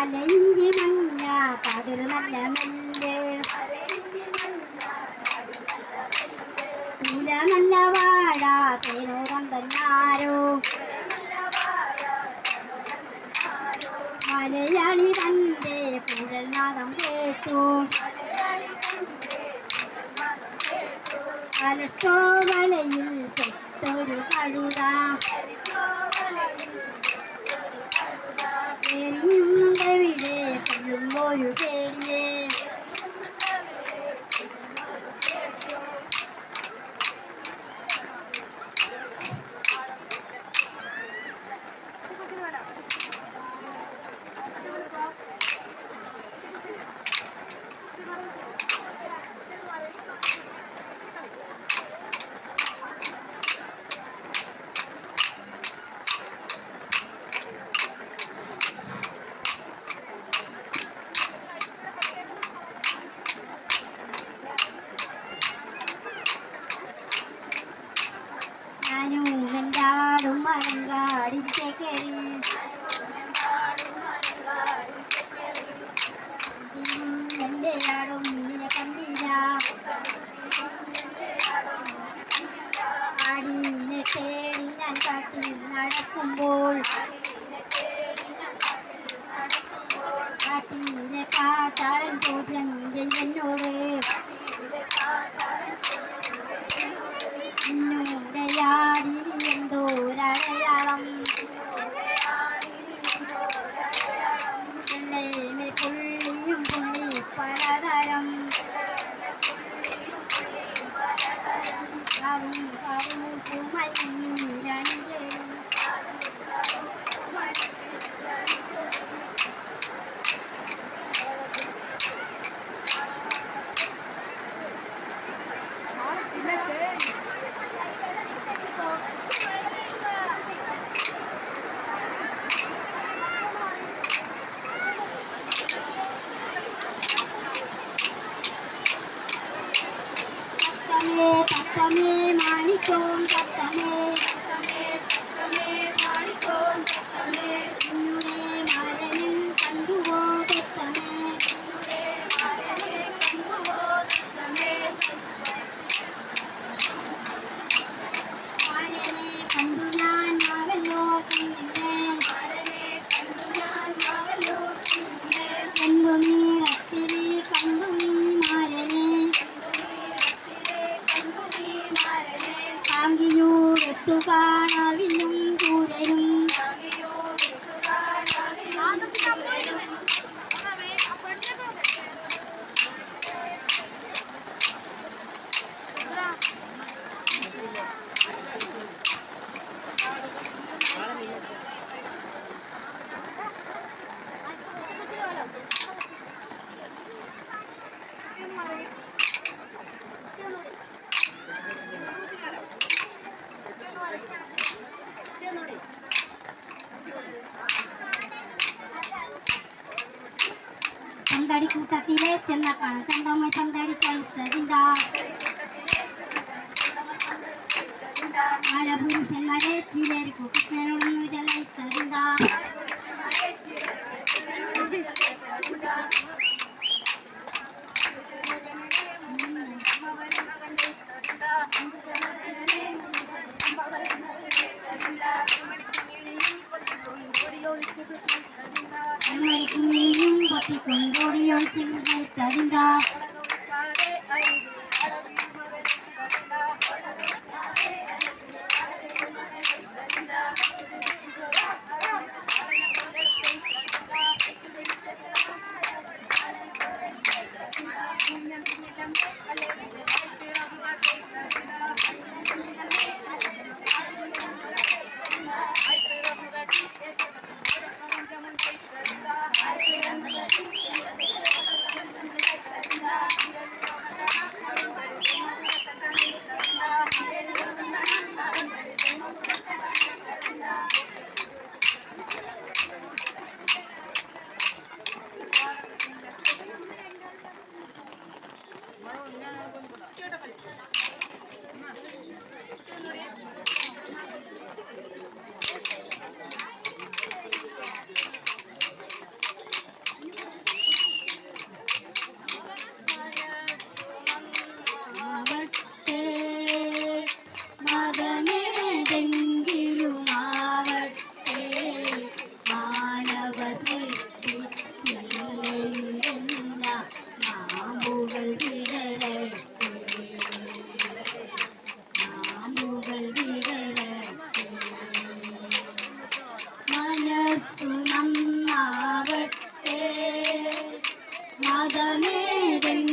മലയിഞ്ചി മഞ്ഞ കതിർ നല്ല നെല്ല് പൂല നല്ല വാഴ തേനോരം തന്നാരോ മലയാളി തന്റെ കുഴൽനാദം കേട്ടു. കലട്ടോ വലയിൽ പെട്ടൊരു കഴുത. എറിയുന്നവിടെ you, Katie. എന്നോട് നിന്നോടെ తత్తమే తత్తమే మాణికోం తత్తమే తత్తమే తత్తమే మాణికోం കാണാവിനും കൂരരും अंधाडी कुठं दिले त्यांना काळा त्यांना माहिती अंधाडी चालतं जिंदा आल्या भूमी रे तिले रिको कुठल्या रोड नुजाला इथं जिंदा கொண்டோடியான் திங்கள் தரிந்தார். பாதமேதென்